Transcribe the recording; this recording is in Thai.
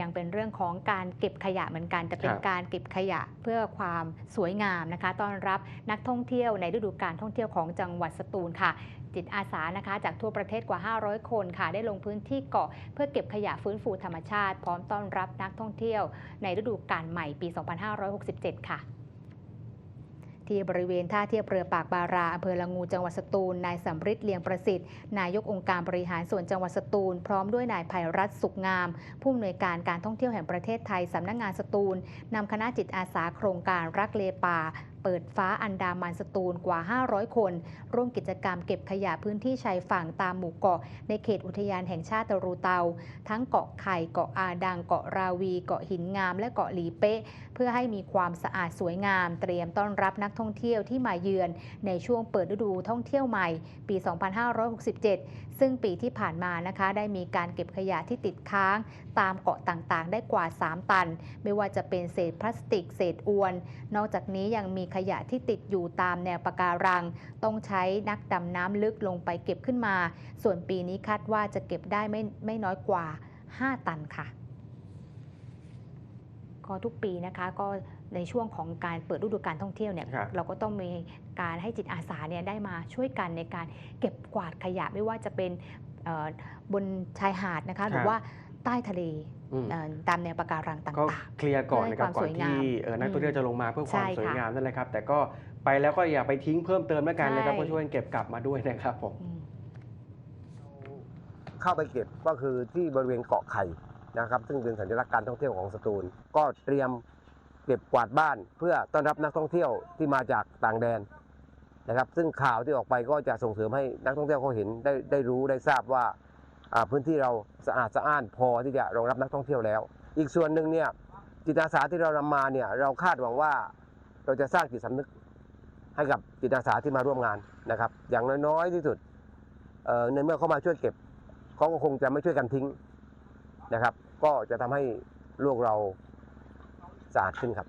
ยังเป็นเรื่องของการเก็บขยะเหมือนกัน แต่เป็นครับการเก็บขยะเพื่อความสวยงามนะคะต้อนรับนักท่องเที่ยวในฤดูการท่องเที่ยวของจังหวัดสตูลค่ะ จิตอาสานะคะ จากทั่วประเทศกว่า 500 คนค่ะ ได้ลงพื้นที่เกาะเพื่อเก็บขยะฟื้นฟูธรรมชาติ พร้อมต้อนรับนักท่องเที่ยว ในฤดูกาลใหม่ปี 2567 ค่ะ ที่บริเวณท่าเทียบเรือปากบาราอำเภอละงูจังหวัดสตูลนายสำริดเลียงประสิทธิ์นายกองค์การบริหารส่วนจังหวัดสตูล พร้อมด้วยนายภัยรัตน์สุขงาม ผู้อำนวยการการท่องเที่ยวแห่งประเทศไทยสำนักงานสตูลนำคณะจิตอาสาโครงการรักเลป่า เปิดฟ้าอันดามันสตูลกว่า 500 คน ร่วมกิจกรรมเก็บขยะพื้นที่ชายฝั่งตามหมู่เกาะ ในเขตอุทยานแห่งชาติตรูเตา ทั้งเกาะไข่เกาะอาดังเกาะราวี เกาะหินงาม และเกาะหลีเป๊ะ เพื่อให้มีความสะอาดสวยงาม เตรียมต้อนรับนักท่องเที่ยวที่มาเยือน ในช่วงเปิดฤดูท่องเที่ยวใหม่ ปี 2567 ซึ่งปีที่ผ่านมานะคะ ได้มีการเก็บขยะที่ติดค้าง ตามเกาะต่างๆ ได้กว่า 3 ตัน ไม่ว่าจะเป็นเศษพลาสติก เศษอวน นอกจากนี้ยังมีขยะที่ติดอยู่ตามแนวปะการัง ต้องใช้นักดำน้ำลึกลงไปเก็บขึ้นมา ส่วนปีนี้คาดว่าจะเก็บได้ไม่ไม่น้อยกว่า 5 ตันค่ะก็ทุกปีนะคะก็ในช่วงของการเปิดฤดูการท่องเที่ยวเนี่ยครับเราก็ต้องมีการให้จิตอาสาเนี่ยได้มาช่วยกันในการเก็บกวาดขยะไม่ว่าจะเป็นเอ่อบนชายหาดนะคะหรือว่า ใต้ทะเลอืมเอ่อตามแนวปะการังต่ก็างเคลียร์ก่อนนะครับเพื่ก่ออนให้ความสวยงามที่เอ่อนักท่องเที่ยวจะลงมาเพื่อความใช่สวยค่ะงามนั่นแหละครับ แต่ก็ไปแล้วก็อย่าไปทิ้งเพิ่มเติมแล้วกันนะครับใช่ ก็ช่วยกันเก็บกลับมาด้วยนะครับผมๆอืม เข้าไปเก็บก็คือที่บริเวณเกาะไข่นะครับ ซึ่งเป็นสัญลักษณ์การท่องเที่ยวของสตูล ก็เตรียมเก็บกวาดบ้าน เพื่อต้อนรับนักท่องเที่ยวที่มาจากต่างแดนนะครับ ซึ่งข่าวที่ออกไปก็จะส่งเสริมให้นักท่องเที่ยวเขาเห็นได้ได้รู้ได้ทราบว่าอ่า พื้นที่เราสะอาดสะอ้านพอที่จะรองรับนักท่องเที่ยวแล้ว อีกส่วนหนึ่งเนี่ยจิตอาสาที่เรานำมาเนี่ยเราคาดหวังว่าเราจะสร้างจิตสำนึกให้กับจิตอาสาที่มาร่วมงานนะครับ อย่างน้อยๆที่สุดในเมื่อเขามาช่วยเก็บเขาก็คงจะไม่ช่วยกันทิ้งนะครับ ก็จะทำให้โลกเราสะอาดขึ้นครับ